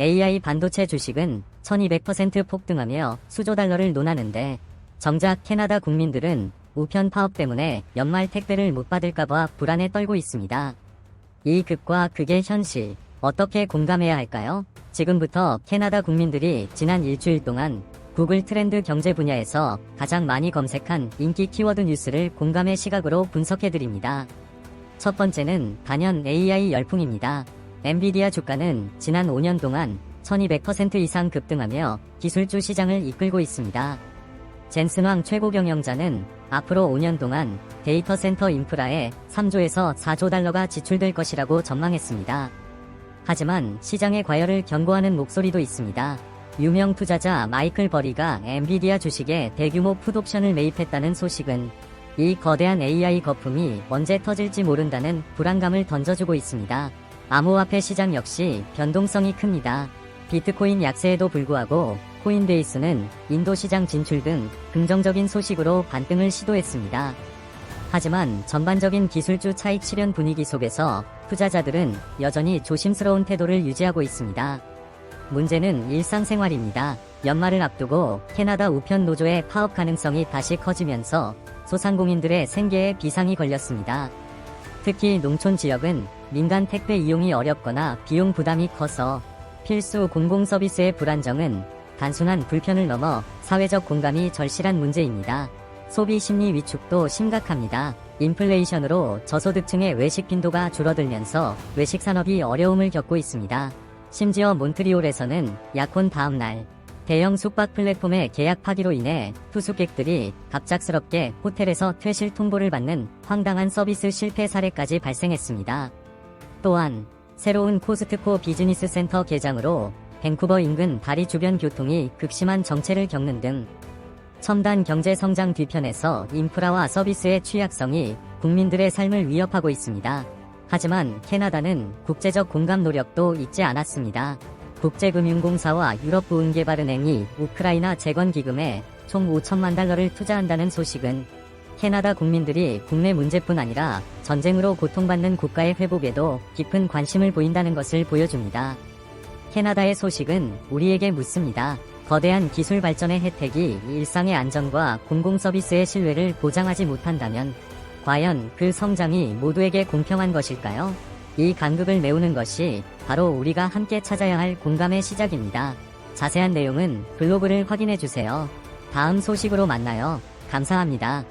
AI 반도체 주식은 1200% 폭등하며 수조 달러를 논하는데 정작 캐나다 국민들은 우편 파업 때문에 연말 택배를 못 받을까봐 불안에 떨고 있습니다. 이 극과 극의 현실 어떻게 공감해야 할까요? 지금부터 캐나다 국민들이 지난 일주일 동안 구글 트렌드 경제 분야에서 가장 많이 검색한 인기 키워드 뉴스를 공감의 시각으로 분석해 드립니다. 첫 번째는 단연 AI 열풍입니다. 엔비디아 주가는 지난 5년 동안 1200% 이상 급등하며 기술주 시장을 이끌고 있습니다. 젠슨왕 최고 경영자는 앞으로 5년 동안 데이터 센터 인프라에 3조에서 4조 달러가 지출될 것이라고 전망했습니다. 하지만 시장의 과열을 경고하는 목소리도 있습니다. 유명 투자자 마이클 버리가 엔비디아 주식에 대규모 풋옵션을 매입했다는 소식은 이 거대한 AI 거품이 언제 터질지 모른다는 불안감을 던져주고 있습니다. 암호화폐 시장 역시 변동성이 큽니다. 비트코인 약세에도 불구하고 코인베이스는 인도 시장 진출 등 긍정적인 소식으로 반등을 시도했습니다. 하지만 전반적인 기술주 차익 실현 분위기 속에서 투자자들은 여전히 조심스러운 태도를 유지하고 있습니다. 문제는 일상생활입니다. 연말을 앞두고 캐나다 우편 노조의 파업 가능성이 다시 커지면서 소상공인들의 생계에 비상이 걸렸습니다. 특히 농촌 지역은 민간 택배 이용이 어렵거나 비용 부담이 커서 필수 공공 서비스의 불안정은 단순한 불편을 넘어 사회적 공감이 절실한 문제입니다. 소비 심리 위축도 심각합니다. 인플레이션으로 저소득층의 외식 빈도가 줄어들면서 외식 산업이 어려움을 겪고 있습니다. 심지어 몬트리올에서는 약혼 다음 날 대형 숙박 플랫폼의 계약 파기로 인해 투숙객들이 갑작스럽게 호텔에서 퇴실 통보를 받는 황당한 서비스 실패 사례까지 발생했습니다. 또한 새로운 코스트코 비즈니스 센터 개장으로 밴쿠버 인근 다리 주변 교통이 극심한 정체를 겪는 등 첨단 경제 성장 뒤편에서 인프라와 서비스의 취약성이 국민들의 삶을 위협하고 있습니다. 하지만 캐나다는 국제적 공감 노력도 잊지 않았습니다. 국제금융공사와 유럽부은개발은행이 우크라이나 재건 기금에 총 5천만 달러를 투자한다는 소식은 캐나다 국민들이 국내 문제뿐 아니라 전쟁으로 고통받는 국가의 회복에도 깊은 관심을 보인다는 것을 보여줍니다. 캐나다의 소식은 우리에게 묻습니다. 거대한 기술 발전의 혜택이 일상의 안정과 공공 서비스의 신뢰를 보장하지 못한다면 과연 그 성장이 모두에게 공평한 것일까요? 이 간극을 메우는 것이 바로 우리가 함께 찾아야 할 공감의 시작입니다. 자세한 내용은 블로그를 확인해 주세요. 다음 소식으로 만나요. 감사합니다.